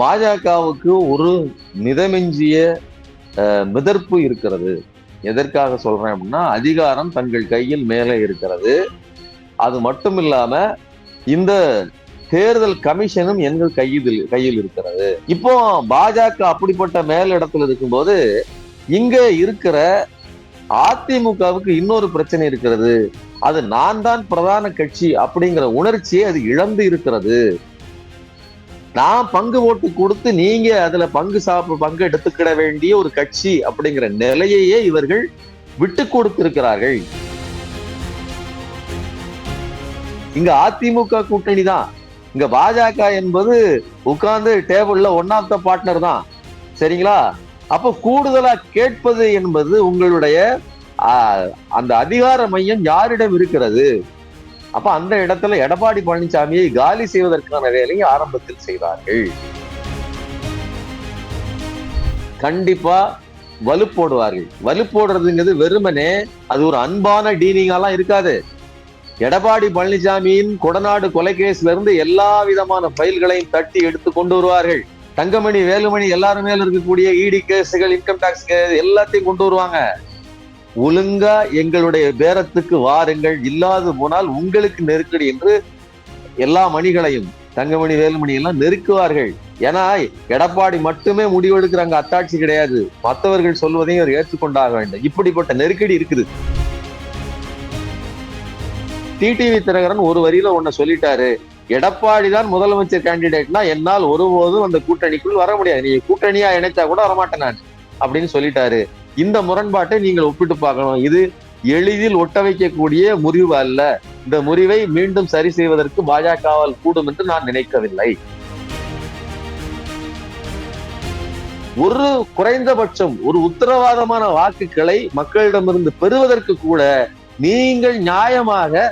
பாஜகவுக்கு ஒரு மிதமெஞ்சிய மிதர்ப்பு இருக்கிறது. எதற்காக சொல்றேன் அப்படின்னா அதிகாரம் தங்கள் கையில் மேலே இருக்கிறது. அது மட்டும் இல்லாம இந்த தேர்தல் கமிஷனும் எங்கள் கையில் கையில் இருக்கிறது. இப்போ பாஜக அப்படிப்பட்ட மேலிடத்தில் இருக்கும்போது இங்க இருக்கிற அதிமுகவுக்கு இன்னொரு பிரச்சனை இருக்கிறது. அது நான் தான் பிரதான கட்சி அப்படிங்கிற உணர்ச்சியை அது இழந்து இருக்கிறது. நான் பங்கு ஓட்டு கொடுத்து நீங்க அதுல பங்கு சாப்பிட பங்கு எடுத்துக்கிட வேண்டிய ஒரு கட்சி அப்படிங்கிற நிலையையே இவர்கள் விட்டு கொடுத்திருக்கிறார்கள். இங்க அதிமுக கூட்டணி தான். இங்க பாஜக என்பது உட்கார்ந்து டேபிள்ல ஒன் ஆஃப் த பார்ட்னர் தான். சரிங்களா? அப்ப கூடுதலா கேட்பது என்பது உங்களுடைய அந்த அதிகார மையம் யாரிடம் இருக்கிறது? அப்ப அந்த இடத்துல எடப்பாடி பழனிசாமியை காலி செய்வதற்கான வேலையை ஆரம்பத்தில் செய்தார்கள். கண்டிப்பா வலு போடுவார்கள். வலு போடுறதுங்கிறது வெறுமனே அது ஒரு அன்பான டீலிங்காலாம் இருக்காது. எடப்பாடி பழனிசாமியின் கொடநாடு கொலைகேஸ்ல இருந்து எல்லா விதமான ஃபைல்களையும் தட்டி எடுத்து கொண்டு வருவார்கள். தங்கமணி வேலுமணி எல்லாரும் மேல இருக்கக்கூடிய இடி கேஸுகள் இன்கம் டாக்ஸ் எல்லாத்தையும் கொண்டு வருவாங்க. ஒழுங்கா எங்களுடைய பேரத்துக்கு வாருங்கள். இல்லாது போனால் உங்களுக்கு நெருக்கடி என்று எல்லா மணிகளையும் தங்கமணி வேலுமணி எல்லாம் நெருக்குவார்கள். ஏன்னா எடப்பாடி மட்டுமே முடிவெடுக்கிறாங்க அத்தாட்சி கிடையாது. மற்றவர்கள் சொல்வதையும் அவர் ஏற்றுக்கொண்டாக வேண்டும். இப்படிப்பட்ட நெருக்கடி இருக்குது. டிடிவி தினகரன் ஒரு வரியில ஒன்ன சொல்லிட்டாரு. எடப்பாடி தான் முதலமைச்சர் கேண்டிடேட்னா என்னால் ஒருபோதும் அந்த கூட்டணிக்குள் வர முடியாது. நீ கூட்டணியா இணைச்சா கூட வரமாட்டேன் நான் அப்படின்னு சொல்லிட்டாரு. இந்த முரண்பாட்டை நீங்கள் ஒப்பிட்டு பார்க்கணும். இது எளிதில் ஒட்ட வைக்கக்கூடிய முறிவு அல்ல. இந்த முறிவை மீண்டும் சரி செய்வதற்கு பாஜகவால் கூடும் என்று நான் நினைக்கவில்லை. ஒரு குறைந்தபட்சம் ஒரு உத்தரவாதமான வாக்குகளை மக்களிடமிருந்து பெறுவதற்கு கூட நீங்கள் நியாயமாக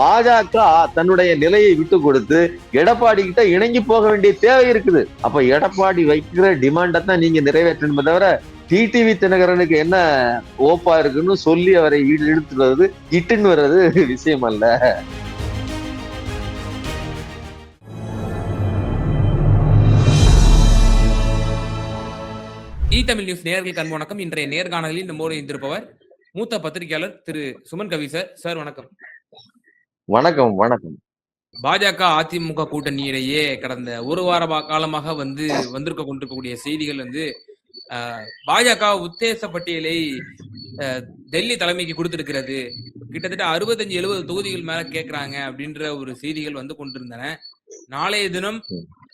பாஜக தன்னுடைய நிலையை விட்டு கொடுத்து எடப்பாடி கிட்ட இணங்கி போக வேண்டிய தேவை இருக்குது. அப்ப எடப்பாடி வைக்கிற டிமாண்டை தான் நீங்க நிறைவேற்றணுமே தவிர டிடிவி தினகரனுக்கு என்ன ஓப்பா இருக்குன்னு சொல்லி அவரை இழு- இழுத்துட்டு வர்றது இட்டுன்னு வர்றது விஷயம் அல்ல. இ தமிழ் நியூஸ் நேயர்களுக்கு அன்பு வணக்கம். இன்றைய நேர்காணலில் நம்மோடு இருந்திருப்பவர் மூத்த பத்திரிகையாளர் திரு சுமன் கவி சார். சார் வணக்கம். வணக்கம் வணக்கம். பாஜக அதிமுக கூட்டணியிடையே கடந்த ஒரு வார காலமாக வந்து வந்திருக்க கொண்டிருக்கக்கூடிய செய்திகள் வந்து பாஜக உத்தேச பட்டியலை அஹ், டெல்லி தலைமைக்கு கொடுத்திருக்கிறது. கிட்டத்தட்ட அறுபத்தஞ்சு எழுபது தொகுதிகள் மேல கேக்குறாங்க அப்படின்ற ஒரு செய்திகள் வந்து கொண்டிருந்தன. நாளைய தினம்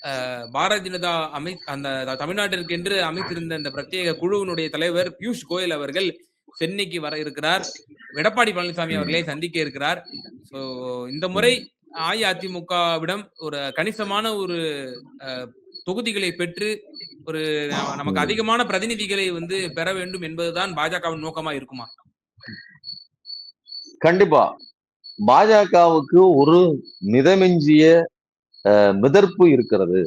அஹ், பாரதிய ஜனதா அமை அந்த தமிழ்நாட்டிற்கென்று அமைத்திருந்த இந்த பிரத்யேக குழுவினுடைய தலைவர் பியூஷ் கோயல் அவர்கள் சென்னைக்கு வர இருக்கிறார். எடப்பாடி பழனிசாமி அவர்களை சந்திக்க இருக்கிறார். இந்த முறை அஇஅதிமுகவிடம் ஒரு கணிசமான ஒரு அஹ், தொகுதிகளை பெற்று ஒரு நமக்கு அதிகமான பிரதிநிதிகளை வந்து பெற வேண்டும் என்பதுதான் பாஜகவின் நோக்கமா இருக்குமா? கண்டிப்பா. பாஜகவுக்கு ஒரு மிதமெஞ்சிய மிதர்ப்பு இருக்கிறது.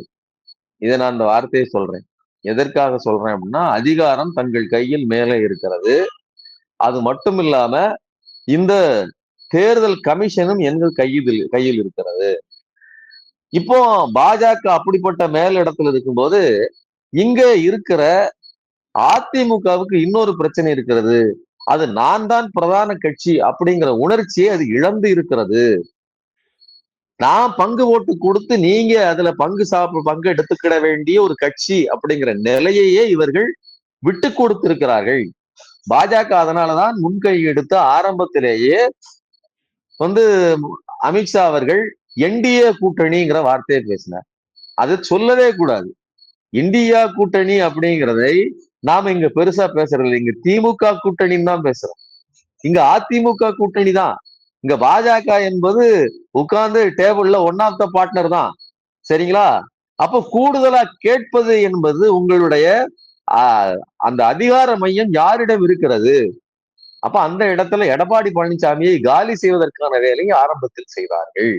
இதை நான் அந்த வார்த்தையை சொல்றேன். எதற்காக சொல்றேன் அப்படின்னா அதிகாரம் தங்கள் கையில் மேலே இருக்கிறது. அது மட்டும் இல்லாம இந்த தேர்தல் கமிஷனும் எங்கள் கையில் கையில் இருக்கிறது. இப்போ பாஜக அப்படிப்பட்ட மேலிடத்தில் இருக்கும்போது இங்க இருக்கிற அதிமுகவுக்கு இன்னொரு பிரச்சனை இருக்கிறது. அது நான் தான் பிரதான கட்சி அப்படிங்கிற உணர்ச்சியை அது இழந்து இருக்கிறது. நான் பங்கு ஓட்டு கொடுத்து நீங்க அதுல பங்கு சாப்பிட பங்கு எடுத்துக்கிட வேண்டிய ஒரு கட்சி அப்படிங்கிற நிலையையே இவர்கள் விட்டு கொடுத்திருக்கிறார்கள். பாஜக அதனாலதான் முன்கை எடுத்து ஆரம்பத்திலேயே வந்து அமித்ஷா அவர்கள் என்டிஏ கூட்டணிங்கிற வார்த்தையை பேசினார். அது சொல்லவே கூடாது. இந்தியா கூட்டணி அப்படிங்கிறதை நாம இங்க பெருசா பேசுறது இல்லை. இங்க திமுக கூட்டணின்னு தான் பேசுறோம். இங்க அதிமுக கூட்டணி தான். இங்க பாஜக என்பது உட்கார்ந்து டேபிள்ல ஒன் ஆஃப் த பார்ட்னர் தான். சரிங்களா? அப்ப கூடுதலா கேட்பது என்பது உங்களுடைய அந்த அதிகார மையம் யாரிடம் இருக்கிறது? அப்ப அந்த இடத்துல எடப்பாடி பழனிசாமியை காலி செய்வதற்கான வேலையை ஆரம்பத்தில் செய்வார்கள்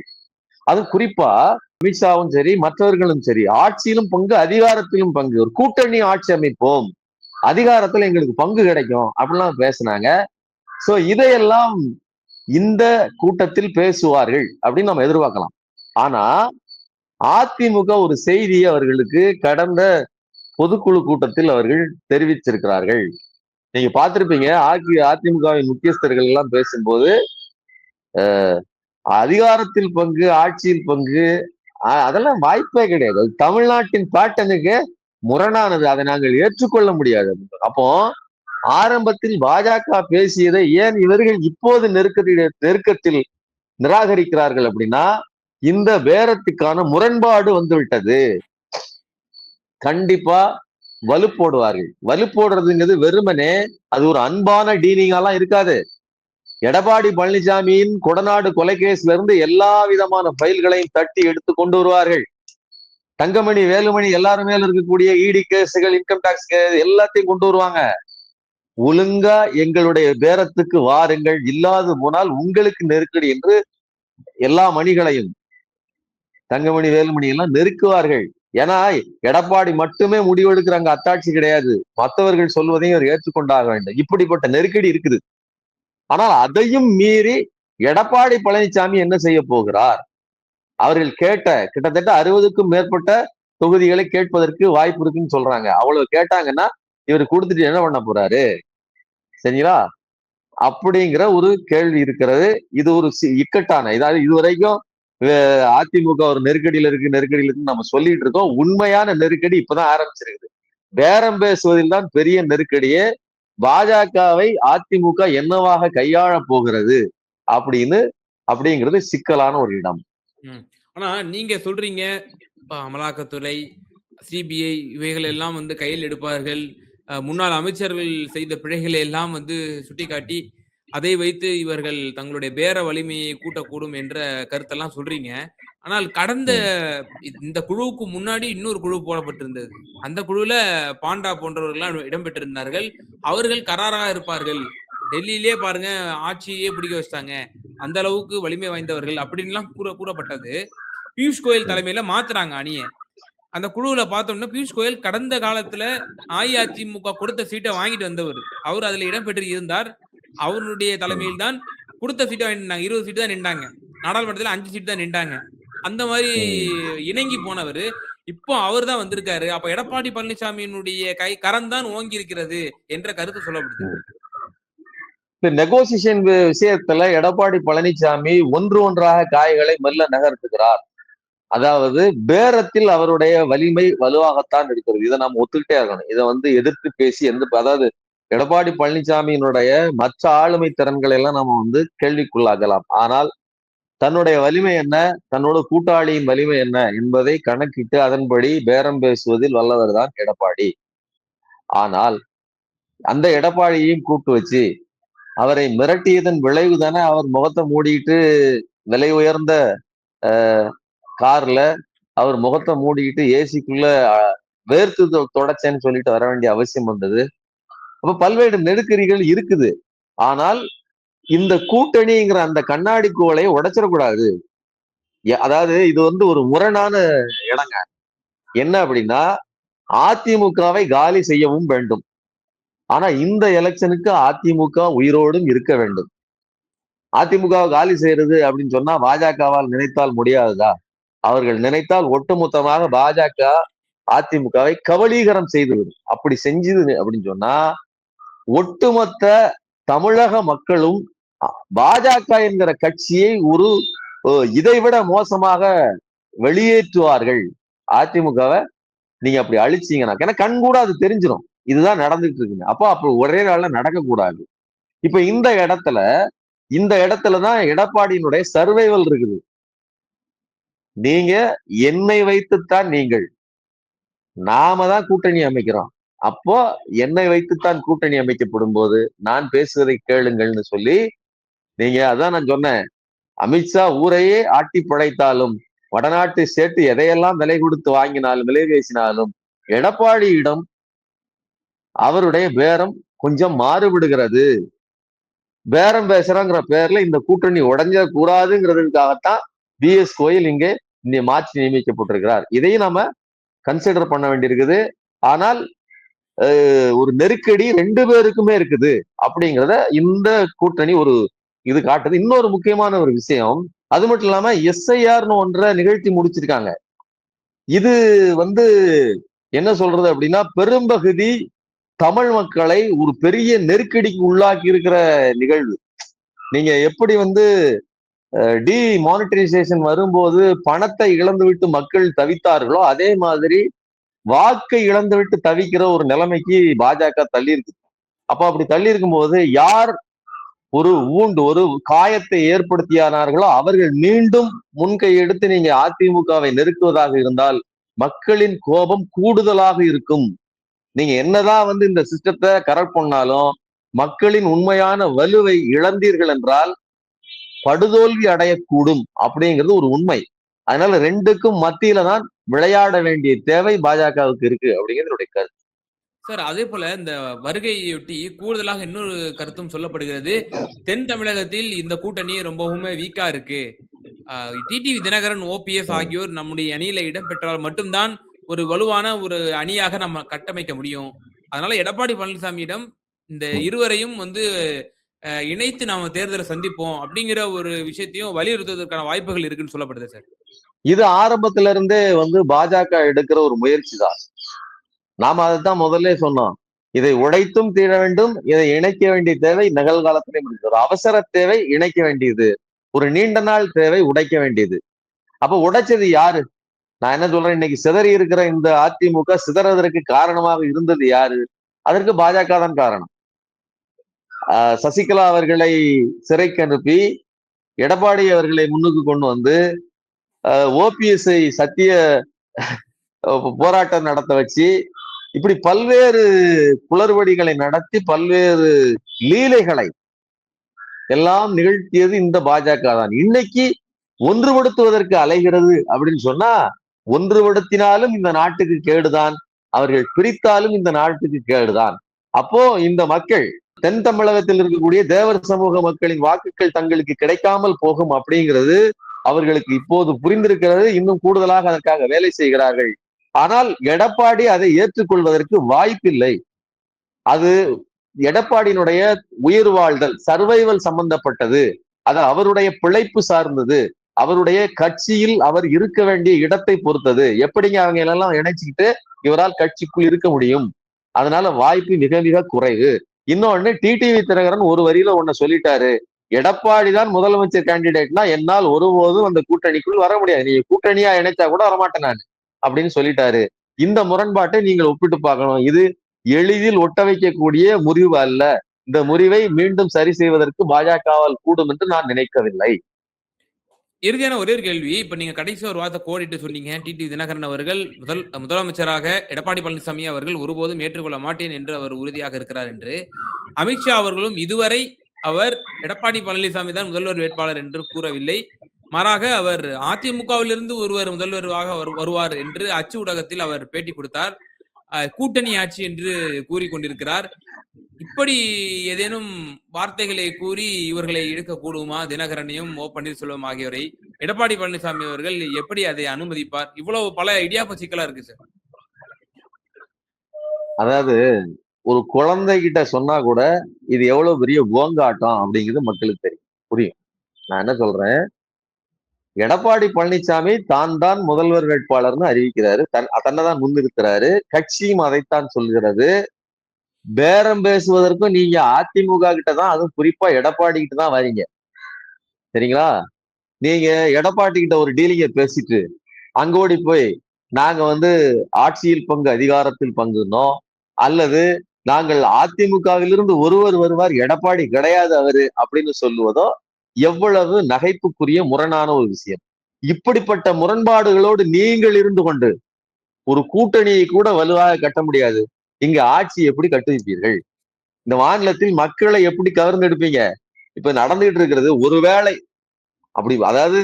அது குறிப்பா அமித்ஷாவும் சரி மற்றவர்களும் சரி ஆட்சியிலும் பங்கு அதிகாரத்திலும் பங்கு ஒரு கூட்டணி ஆட்சி அமைப்போம் அதிகாரத்துல எங்களுக்கு பங்கு கிடைக்கும் அப்படிலாம் பேசினாங்க. சோ இதையெல்லாம் இந்த கூட்டத்தில் பேசுவார்கள் அப்படின்னு நம்ம எதிர்பார்க்கலாம். ஆனா அதிமுக ஒரு செய்தியை அவர்களுக்கு கடந்த பொதுக்குழு கூட்டத்தில் அவர்கள் தெரிவிச்சிருக்கிறார்கள் நீங்க பார்த்திருப்பீங்க அதிமுகவின் முக்கியஸ்தர்கள் எல்லாம் பேசும்போது அதிகாரத்தில் பங்கு ஆட்சியில் பங்கு அதெல்லாம் வாய்ப்பே கிடையாது. அது தமிழ்நாட்டின் பேட்டனுக்கு முரணானது. அதை நாங்கள் ஏற்றுக்கொள்ள முடியாது. அப்போ ஆரம்பத்தில் பாஜக பேசியதை ஏன் இவர்கள் இப்போது நெருக்கடி நெருக்கத்தில் நிராகரிக்கிறார்கள் அப்படின்னா இந்த பேரத்துக்கான முரண்பாடு வந்துவிட்டது. கண்டிப்பா வலு போடுவார்கள் வலு போடுறதுங்கிறது வெறுமனே அது ஒரு அன்பான டீலிங்காலாம் இருக்காது. எடப்பாடி பழனிசாமியின் கொடநாடு கொலைகேஸ்ல இருந்து எல்லா விதமான ஃபைல்களையும் தட்டி எடுத்து கொண்டு வருவார்கள். தங்கமணி வேலுமணி எல்லாரும் மேல இருக்கக்கூடிய இடி கேஸுகள் இன்கம் டாக்ஸ் எல்லாத்தையும் கொண்டு வருவாங்க. ஒழுங்கா எங்களுடைய பேரத்துக்கு வாருங்கள் இல்லாது போனால் உங்களுக்கு நெருக்கடி என்று எல்லா மணிகளையும் தங்கமணி வேலுமணி எல்லாம் நெருக்குவார்கள். ஏன்னா எடப்பாடி மட்டுமே முடிவெடுக்கிறாங்க அத்தாட்சி கிடையாது. மற்றவர்கள் சொல்வதையும் அவர் ஏற்றுக்கொண்டாக வேண்டும் இப்படிப்பட்ட நெருக்கடி இருக்குது. ஆனால் அதையும் மீறி எடப்பாடி பழனிசாமி என்ன செய்ய போகிறார்? அவர்கள் கேட்ட கிட்டத்தட்ட அறுபதுக்கும் மேற்பட்ட தொகுதிகளை கேட்பதற்கு வாய்ப்பு இருக்குன்னு சொல்றாங்க. அவ்வளவு கேட்டாங்கன்னா இவர் கொடுத்துட்டு என்ன பண்ண போறாரு? சரிங்களா? அப்படிங்கிற ஒரு கேள்வி இருக்கிறது. இது ஒரு சி- இக்கட்டான இதாவது இதுவரைக்கும் அஹ், அதிமுக ஒரு நெருக்கடியில இருக்கு நெருக்கடியில இருக்குன்னு நம்ம சொல்லிட்டு இருக்கோம். உண்மையான நெருக்கடி இப்பதான் ஆரம்பிச்சிருக்குது. பேரம் பேசுவதில் தான் பெரிய நெருக்கடியே பாஜகவை அதிமுக என்னவாக கையாள போகிறது அப்படின்னு அப்படிங்கிறது சிக்கலான ஒரு இடம். ஆனா நீங்க சொல்றீங்க அமலாக்கத்துறை சிபிஐ இவைகள் எல்லாம் வந்து கையில் எடுப்பார்கள். முன்னாள் அமைச்சர்கள் செய்த பிழைகளை எல்லாம் வந்து சுட்டிக்காட்டி அதை வைத்து இவர்கள் தங்களுடைய பேர வலிமையை கூட்டக்கூடும் என்ற கருத்தெல்லாம் சொல்றீங்க. ஆனால் கடந்த இந்த குழுவுக்கு முன்னாடி இன்னொரு குழு போடப்பட்டிருந்தது. அந்த குழுல பாண்டா போன்றவர்கள்லாம் இடம்பெற்றிருந்தார்கள். அவர்கள் கராராக இருப்பார்கள். டெல்லியிலே பாருங்க ஆட்சியே பிடிக்க வச்சிட்டாங்க. அந்த அளவுக்கு வலிமை வாய்ந்தவர்கள் அப்படின்லாம் கூற கூறப்பட்டது. பியூஷ் கோயல் தலைமையில மாத்துறாங்க அணிய. அந்த குழுவுல பார்த்தோம்னா பியூஷ் கோயல் கடந்த காலத்துல அஇஅதிமுக கொடுத்த சீட்டை வாங்கிட்டு வந்தவர். அவர் அதுல இடம்பெற்று இருந்தார். அவருடைய தலைமையில் தான் கொடுத்த சீட்டை வாங்கிட்டு. இருபது சீட்டு தான் நின்றாங்க. நாடாளுமன்றத்துல அஞ்சு சீட்டு தான் நின்றாங்க. அந்த மாதிரி இணங்கி போனவர். இப்போ அவர் தான் வந்திருக்காரு. அப்ப எடப்பாடி பழனிசாமியினுடைய கை கரம் தான் ஓங்கி இருக்கிறது என்ற கருத்து சொல்லப்படுது. இந்த நெகோசியேஷன் விஷயத்துல எடப்பாடி பழனிசாமி ஒன்று ஒன்றாக காய்களை மெல்ல நகர்த்துகிறார். அதாவது பேரத்தில் அவருடைய வலிமை வலுவாகத்தான் இருக்கிறது. இதை நாம் ஒத்துக்கிட்டே இருக்கணும் இதை வந்து எதிர்த்து பேசி எந்த அதாவது எடப்பாடி பழனிசாமியினுடைய மற்ற ஆளுமை திறன்களை எல்லாம் நம்ம வந்து கேள்விக்குள்ளாகலாம் ஆனால் தன்னுடைய வலிமை என்ன? தன்னோட கூட்டாளியின் வலிமை என்ன? என்பதை கணக்கிட்டு அதன்படி பேரம் பேசுவதில் வல்லவர் தான் எடப்பாடி. ஆனால் அந்த எடப்பாடியையும் கூட்டு வச்சு அவரை மிரட்டியதன் விளைவு தானே அவர் முகத்தை மூடிட்டு விலை உயர்ந்த கார்ல அவர் முகத்தை மூடிக்கிட்டு ஏசிக்குள்ள வேர்த்து தொடச்சேன்னு சொல்லிட்டு வர வேண்டிய அவசியம் வந்தது. அப்ப பல்வேறு நெருக்கடிகள் இருக்குது. ஆனால் இந்த கூட்டணிங்கிற அந்த கண்ணாடி கோலையை உடைச்சிடக்கூடாது. அதாவது இது வந்து ஒரு முரணான இடங்க. என்ன அப்படின்னா அதிமுகவை காலி செய்யவும் வேண்டும். ஆனா இந்த எலெக்ஷனுக்கு அதிமுக உயிரோடும் இருக்க வேண்டும். அதிமுகவை காலி செய்யறது அப்படின்னு சொன்னா பாஜகவால் நினைத்தால் முடியாதுதா? அவர்கள் நினைத்தால் ஒட்டுமொத்தமாக பாஜக அதிமுகவை கபலீகரம் செய்துவிடும். அப்படி செஞ்சது அப்படின்னு சொன்னா ஒட்டுமொத்த தமிழக மக்களும் பாஜக என்கிற கட்சியை ஒரு இதைவிட மோசமாக வெளியேற்றுவார்கள் அதிமுகவை நீங்க அப்படி அழிச்சீங்கன்னா. ஏன்னா கண் கூட அது தெரிஞ்சிடும் இதுதான் நடந்துட்டு இருக்குங்க அப்போ அப்போ ஒரே நாள்ல நடக்கக்கூடாது. இப்ப இந்த இடத்துல இந்த இடத்துலதான் எடப்பாடியினுடைய சர்வைவல் இருக்குது. நீங்க என்னை வைத்துத்தான் நீங்கள். நாம தான் கூட்டணி அமைக்கிறோம். அப்போ என்னை வைத்துத்தான் கூட்டணி அமைக்கப்படும் போது நான் பேசுவதை கேளுங்கள்னு சொல்லி நீங்க அதான் நான் சொன்னேன். அமித்ஷா ஊரையே ஆட்டி பிழைத்தாலும் வடநாட்டு சேர்த்து எதையெல்லாம் விலை கொடுத்து வாங்கினாலும் விலை பேசினாலும் எடப்பாடியிடம் அவருடைய பேரம் கொஞ்சம் மாறுபடுகிறது. பேரம் பேசுறங்கிற பேர்ல இந்த கூட்டணி உடைஞ்ச கூடாதுங்கிறதுக்காகத்தான் பி எஸ் கோயில் இங்கே இன்னை மாற்றி நியமிக்கப்பட்டிருக்கிறார். இதையும் நாம கன்சிடர் பண்ண வேண்டியிருக்குது. ஆனால் ஒரு நெருக்கடி ரெண்டு பேருக்குமே இருக்குது. அப்படிங்கிறத இந்த கூட்டணி ஒரு இது காட்டுது. இன்னொரு முக்கியமான ஒரு விஷயம். அது மட்டும் இல்லாம எஸ்ஐஆர்னு ஒன்றை நிகழ்த்தி முடிச்சிருக்காங்க. இது வந்து என்ன சொல்றது அப்படின்னா பெரும்பகுதி தமிழ் மக்களை ஒரு பெரிய நெருக்கடிக்கு உள்ளாக்கி இருக்கிற நிகழ்வு. நீங்க எப்படி வந்து டி மானிட்டரைசேஷன் வரும்போது பணத்தை இழந்துவிட்டு மக்கள் தவித்தார்களோ அதே மாதிரி வாக்கை இழந்துவிட்டு தவிக்கிற ஒரு நிலைமைக்கு பாஜக தள்ளி இருக்கு. அப்ப அப்படி தள்ளி இருக்கும்போது யார் ஒரு ஊண்டு ஒரு காயத்தை ஏற்படுத்தியானார்களோ அவர்கள் மீண்டும் முன்கை எடுத்து நீங்க அதிமுகவை நெருக்குவதாக இருந்தால் மக்களின் கோபம் கூடுதலாக இருக்கும். நீங்க என்னதான் வந்து இந்த சிஸ்டத்தை கரெக்ட் பண்ணாலும் மக்களின் உண்மையான வலுவை இழந்தீர்கள் என்றால் படுதோல்வி அடையக்கூடும் அப்படிங்கிறது ஒரு உண்மை. அதனால ரெண்டுக்கும் மத்தியில தான் விளையாட வேண்டிய தேவை பாஜகவுக்கு இருக்கு அப்படிங்கிறது என்னுடைய கருத்து. சார் அதே போல இந்த வருகையொட்டி கூடுதலாக இன்னொரு கருத்தும் சொல்லப்படுகிறது. தென் தமிழகத்தில் இந்த கூட்டணி ரொம்பவுமே வீக்கா இருக்கு. டிடிவி தினகரன் ஓபிஎஸ் ஆகியோர் நம்முடைய அணியில இடம்பெற்றால் மட்டும்தான் ஒரு வலுவான ஒரு அணியாக நம்ம கட்டமைக்க முடியும். அதனால எடப்பாடி பழனிசாமியிடம் இந்த இருவரையும் வந்து அஹ், இணைத்து நாம தேர்தலை சந்திப்போம் அப்படிங்கிற ஒரு விஷயத்தையும் வலியுறுத்துவதற்கான வாய்ப்புகள் இருக்குன்னு சொல்லப்படுது சார். இது ஆரம்பத்துல இருந்தே வந்து பாஜக எடுக்கிற ஒரு முயற்சி தான் நாம அதைத்தான் முதல்ல சொன்னோம். இதை உடைத்தும் தீர வேண்டும் இதை இணைக்க வேண்டிய தேவை நிகழ்காலத்திலையும் இருக்குது ஒரு அவசர தேவை இணைக்க வேண்டியது. ஒரு நீண்ட நாள் தேவை உடைக்க வேண்டியது. அப்ப உடைச்சது யாரு? நான் என்ன சொல்றேன்? இன்னைக்கு சிதறி இருக்கிற இந்த அதிமுக சிதறதற்கு காரணமாக இருந்தது யாரு? அதற்கு பாஜக தான் காரணம். ஆஹ் சசிகலா அவர்களை சிறைக்கு அனுப்பி எடப்பாடி அவர்களை முன்னுக்கு கொண்டு வந்து ஓபிஎஸ்ஐ சத்திய போராட்டம் நடத்த வச்சு இப்படி பல்வேறு குளறுபடிகளை நடத்தி பல்வேறு லீலைகளை எல்லாம் நிகழ்த்தியது இந்த பாஜக தான். இன்னைக்கு ஒன்றுபடுத்துவதற்கு அலைகிறது அப்படின்னு சொன்னா ஒன்றுபடுத்தினாலும் இந்த நாட்டுக்கு கேடுதான் அவர்கள் பிரித்தாலும் இந்த நாட்டுக்கு கேடுதான். அப்போ இந்த மக்கள் தென் தமிழகத்தில் இருக்கக்கூடிய தேவர் சமூக மக்களின் வாக்குகள் தங்களுக்கு கிடைக்காமல் போகும் அப்படிங்கிறது அவர்களுக்கு இப்போது புரிந்திருக்கிறது. இன்னும் கூடுதலாக அதற்காக வேலை செய்கிறார்கள் ஆனால் எடப்பாடி அதை ஏற்றுக்கொள்வதற்கு வாய்ப்பில்லை. அது எடப்பாடியினுடைய உயிர் வாழ்தல் சர்வைவல் சம்பந்தப்பட்டது. அது அவருடைய பிழைப்பு சார்ந்தது. அவருடைய கட்சியில் அவர் இருக்க வேண்டிய இடத்தை பொறுத்தது. எப்படிங்க அவங்க எல்லாம் இணைச்சுக்கிட்டு இவரால் கட்சிக்குள் இருக்க முடியும்? அதனால வாய்ப்பு மிக மிக குறைவு. இன்னொன்னு டிடிவி தினகரன் ஒரு வரியில ஒண்ணு சொல்லிட்டாரு. எடப்பாடி தான் முதலமைச்சர் கேண்டிடேட்னா என்னால் ஒருபோதும் அந்த கூட்டணிக்குள் வர முடியாது. நீ கூட்டணியா இணைச்சா கூட வரமாட்டேன் நான். அப்படின்னு சொல்லிட்டாரு. இந்த முரண்பாட்டை நீங்கள் ஒப்பிட்டு பார்க்கணும். இது எளிதில் ஒட்ட வைக்கக்கூடிய முறிவு அல்ல. இந்த முறிவை மீண்டும் சரி செய்வதற்கு பாஜகவால் கூடும் என்று நான் நினைக்கவில்லை. இறுதியான ஒரே ஒரு கேள்வி. இப்ப நீங்க கடைசி ஒரு வார்த்தை கோடிட்டு சொன்னீங்க. டிடி தினகரன் அவர்கள் முதல் முதலமைச்சராக எடப்பாடி பழனிசாமி அவர்கள் ஒருபோதும் ஏற்றுக்கொள்ள மாட்டேன் என்று அவர் உறுதியாக இருக்கிறார் என்று. அமித்ஷா அவர்களும் இதுவரை அவர் எடப்பாடி பழனிசாமி தான் முதல்வர் வேட்பாளர் என்று கூறவில்லை. மாறாக அவர் அதிமுகவிலிருந்து ஒருவர் முதல்வராக வரு- வருவார் என்று அச்சு ஊடகத்தில் அவர் பேட்டி கொடுத்தார். அஹ், கூட்டணி ஆட்சி என்று கூறிக்கொண்டிருக்கிறார் இப்படி ஏதேனும் வார்த்தைகளை கூறி இவர்களை இழுக்க கூடுமா? தினகரனையும் ஓ. பன்னீர்செல்வம் ஆகியோரை. எடப்பாடி பழனிசாமி அவர்கள் எப்படி அதை அனுமதிப்பார்? இவ்வளவு பல இடியாப்ப சிக்கலா இருக்கு சார். அதாவது ஒரு குழந்தை கிட்ட சொன்னா கூட இது எவ்வளவு பெரிய கோங்காட்டம் அப்படிங்கிறது மக்களுக்கு தெரியும். புரியும். நான் என்ன சொல்றேன்? எடப்பாடி பழனிசாமி தான் தான் முதல்வர் வேட்பாளர்னு அறிவிக்கிறாரு. தன் தன்னை தான் முன்னிறுத்துறாரு. கட்சியும் அதைத்தான் சொல்கிறது. பேரம் பேசுவதற்கும் நீங்க அதிமுக கிட்ட தான் அதுவும் குறிப்பா எடப்பாடி கிட்ட தான் வரீங்க. சரிங்களா? நீங்க எடப்பாடி கிட்ட ஒரு டீலிங்க பேசிட்டு அங்கோடி போய் நாங்க வந்து ஆட்சியில் பங்கு அதிகாரத்தில் பங்குனோம் அல்லது நாங்கள் அதிமுகவிலிருந்து ஒருவர் வருவார் எடப்பாடி கிடையாது அவரு அப்படின்னு சொல்லுவதோ எவ்வளவு நகைப்புக்குரிய முரணான ஒரு விஷயம். இப்படிப்பட்ட முரண்பாடுகளோடு நீங்கள் இருந்து கொண்டு ஒரு கூட்டணியை கூட வலுவாக கட்ட முடியாது. இங்க ஆட்சி எப்படி கட்டுவிப்பீர்கள்? இந்த மாநிலத்தில் மக்களை எப்படி கவர்ந்தெடுப்பீங்க? இப்ப நடந்துகிட்டு இருக்கிறது ஒருவேளை அப்படி அதாவது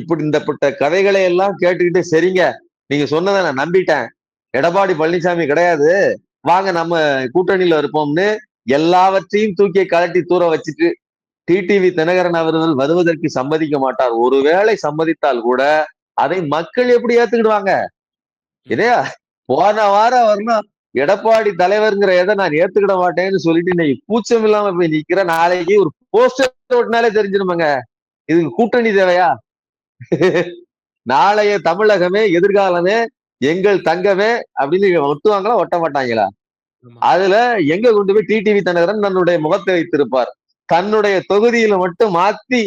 இப்படி இந்தப்பட்ட கதைகளை எல்லாம் கேட்டுக்கிட்டு சரிங்க நீங்க சொன்னதை நான் நம்பிட்டேன். எடப்பாடி பழனிசாமி கிடையாது. வாங்க நம்ம கூட்டணியில இருப்போம்னு எல்லாவற்றையும் தூக்கி கலட்டி தூர வச்சுட்டு டிடிவி தினகரன் அவர்கள் வருவதற்கு சம்மதிக்க மாட்டார். ஒருவேளை சம்மதித்தால் கூட அதை மக்கள் எப்படி ஏத்துக்கிடுவாங்க? இல்லையா போன வாரம் வரணும் எடப்பாடி தலைவர்ங்கிற எதை நான் ஏத்துக்கிட மாட்டேன்னு சொல்லிட்டு இன்னைக்கு கூச்சம் இல்லாம போய் நிக்கிற நாளைக்கு ஒரு போஸ்டர் ஓட்டினாலே தெரிஞ்சிருமாங்க. இதுக்கு கூட்டணி தேவையா? நாளைய தமிழகமே எதிர்காலமே எங்கள் தங்கமே அப்படின்னு ஒட்டுவாங்களா? ஒட்ட மாட்டாங்களா. அதுல எங்க கொண்டு போய் டிடிவி தினகரன் தன்னுடைய முகத்தை வைத்திருப்பார்? தன்னுடைய தொகுதியில மட்டும் மாத்தி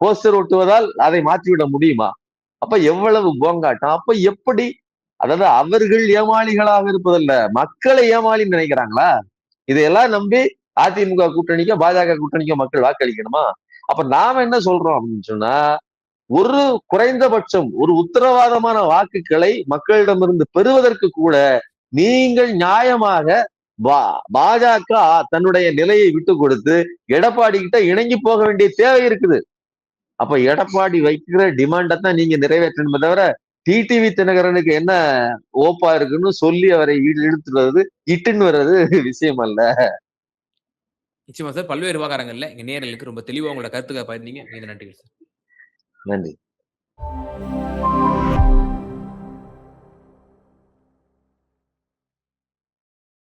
போஸ்டர் ஒட்டுவதால் அதை மாற்றிவிட முடியுமா? அப்ப எவ்வளவு போங்காட்டம் அப்ப எப்படி? அதாவது அவர்கள் ஏமாளிகளாக இருப்பதல்ல மக்களை ஏமாளின்னு நினைக்கிறாங்களா? இதையெல்லாம் நம்பி அதிமுக கூட்டணிக்கோ பாஜக கூட்டணிக்கோ மக்கள் வாக்களிக்கணுமா? அப்ப நாம என்ன சொல்றோம் அப்படின்னு சொன்னா ஒரு குறைந்தபட்சம் ஒரு உத்தரவாதமான வாக்குகளை மக்களிடமிருந்து பெறுவதற்கு கூட நீங்கள் நியாயமாக பாஜக தன்னுடைய நிலையை விட்டு கொடுத்து எடப்பாடி கிட்ட இணங்கி போக வேண்டிய தேவை இருக்குது. அப்ப எடப்பாடி வைக்கிற டிமாண்டை தான் நீங்க நிறைவேற்றணுமே தவிர டிடிவி தினகரனுக்கு என்ன ஓப்பா இருக்குன்னு சொல்லி அவரை இழு- இழுத்துட்டு வர்றது இட்டுன்னு வர்றது விஷயம் அல்ல. நிச்சயமா சார். பல்வேறு விவகாரங்கள்ல எங்க நேயர்களுக்கு ரொம்ப தெளிவா உங்களோட கருத்துக்களை பகிர்ந்தீங்க. நன்றிகள் சார். நன்றி.